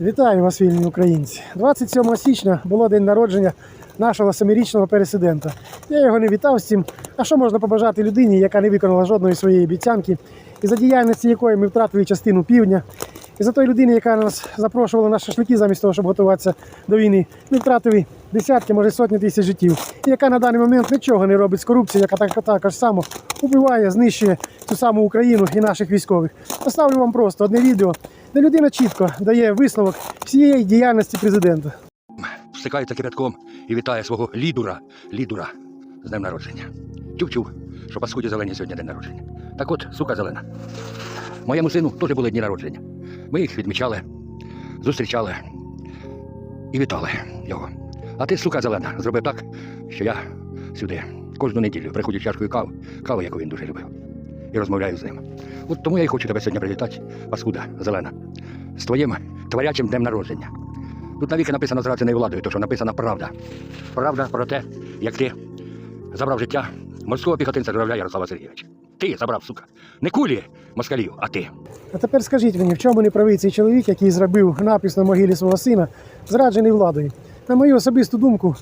Вітаю вас, вільні українці. 27 січня було день народження нашого семирічного пересидента. Я його не вітав з цим. А що можна побажати людині, яка не виконала жодної своєї обіцянки, і за діяльності якої ми втратили частину півдня, і за той людини, яка нас запрошувала на шашлики замість того, щоб готуватися до війни, ми втратили десятки, може сотні тисяч життів, і яка на даний момент нічого не робить з корупцією, яка так, також само убиває, знищує цю саму Україну і наших військових. Поставлю вам просто одне відео, де людина чітко дає висновок всієї діяльності президента. стикається кипятком і вітає свого лідура, лідура з днем народження. Чув-чув, що паскуді зелені сьогодні день народження. Так от, сука зелена. Моєму сину теж були дні народження. Ми їх відмічали, зустрічали і вітали його. А ти, сука зелена, зробив так, що я сюди кожну неділю приходжу чашкою кави, кави, яку він дуже любив, і розмовляю з ним. От тому я і хочу тебе сьогодні привітати, паскуда зелена, з твоїм творячим днем народження. Тут навіки написано зрадженою владою, то що написана правда. Правда про те, як ти забрав життя морського піхотинця журавля Ярослава Сергійовича. Ти забрав, сука. Не кулі москалів, а ти. А тепер скажіть мені, в чому не правий цей чоловік, який зробив напис на могилі свого сина, зраджений владою? На мою особисту думку,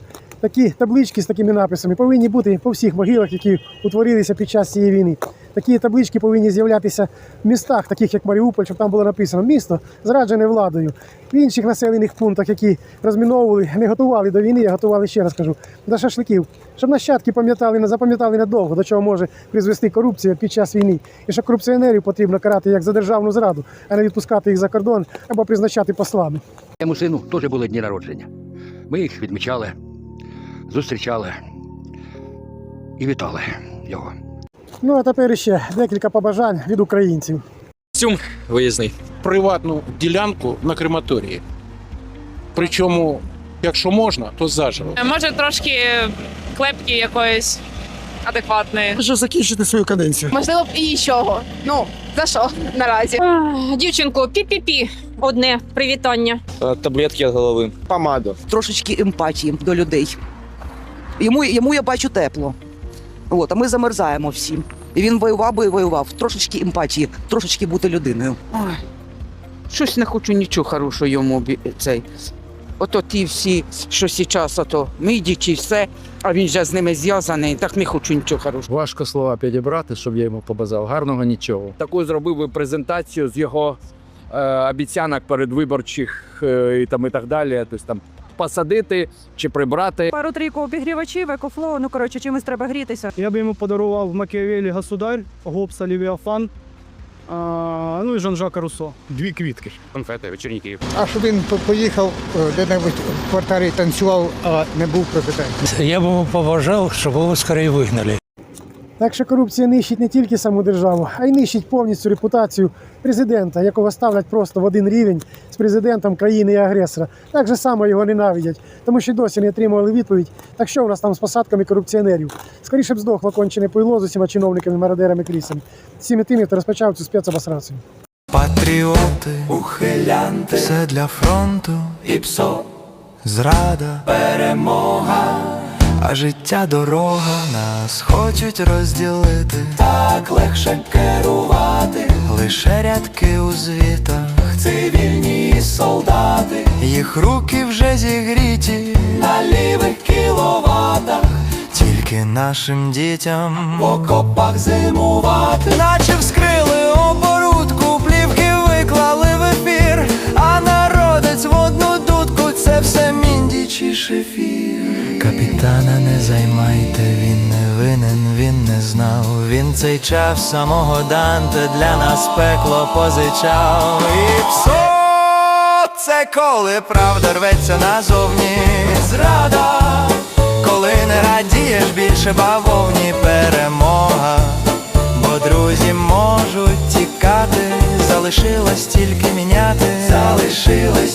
такі таблички з такими написами повинні бути по всіх могилах, які утворилися під час цієї війни. Такі таблички повинні з'являтися в містах, таких як Маріуполь, щоб там було написано місто зраджене владою. В інших населених пунктах, які розміновували, не готували до війни, а готували ще раз кажу, до шашликів, щоб нащадки пам'ятали, не запам'ятали надовго, до чого може призвести корупція під час війни. І що корупціонерів потрібно карати як за державну зраду, а не відпускати їх за кордон або призначати послами. Моєму сину теж були дні народження. Ми їх відмічали, зустрічали і вітали його. Ну а тепер ще декілька побажань від українців. Костюм виїзний. приватну ділянку на крематорії. Причому, якщо можна, то заживо. Може трошки клепки якоїсь адекватної. Що закінчити свою каденцію? Можливо б і нічого. Ну, за що наразі? Дівчинку, пі-пі-пі. Одне привітання. Таблетки від голови. помаду. трошечки емпатії до людей. Йому, йому я бачу тепло. От, а ми замерзаємо всі. І він воював би і воював. Трошечки емпатії, трошечки бути людиною. Ой, щось не хочу нічого хорошого йому цей. Ото ті всі, що зараз, ото мидічі, все, а він же з ними зв'язаний, так не хочу нічого хорошого. Важко слова підібрати, щоб я йому побажав. Гарного нічого. Таку зробив би презентацію з його е, обіцянок передвиборчих е, і там і так далі. Тобто там посадити чи прибрати. Пару-трійку обігрівачів, екофлоу, ну коротше, чимось треба грітися. Я б йому подарував Макіавелі Государь, Гобса Лівіафан, а, ну і Жан-Жака Руссо. Дві квітки. Конфети, вечірники. А щоб він по- поїхав е, де-небудь в квартирі танцював, а не був президентом. Я б йому побажав, щоб його скорее вигнали. Так що корупція нищить не тільки саму державу, а й нищить повністю репутацію президента, якого ставлять просто в один рівень з президентом країни і агресора. Так же само його ненавидять, тому що досі не отримували відповідь. Так що у нас там з посадками корупціонерів? Скоріше б здохло кончене пойло з усіма чиновниками, мародерами, крісами. Всіми тими, хто розпочав цю спецобосрацію. Патріоти, ухилянти, все для фронту і псо, зрада, перемога, а життя дорога нас хочуть розділити. Так легше керувати, лише рядки у звітах, цивільні солдати, їх руки вже зігріті. На лівих кіловатах. Тільки нашим дітям. В окопах зимувати, наче вскрили займайте, він не винен, він не знав. Він цей час самого Данте для нас пекло позичав. І псо, це коли правда рветься назовні. Зрада коли не радієш більше бавовні перемога, бо друзі можуть тікати, залишилось тільки міняти, залишилось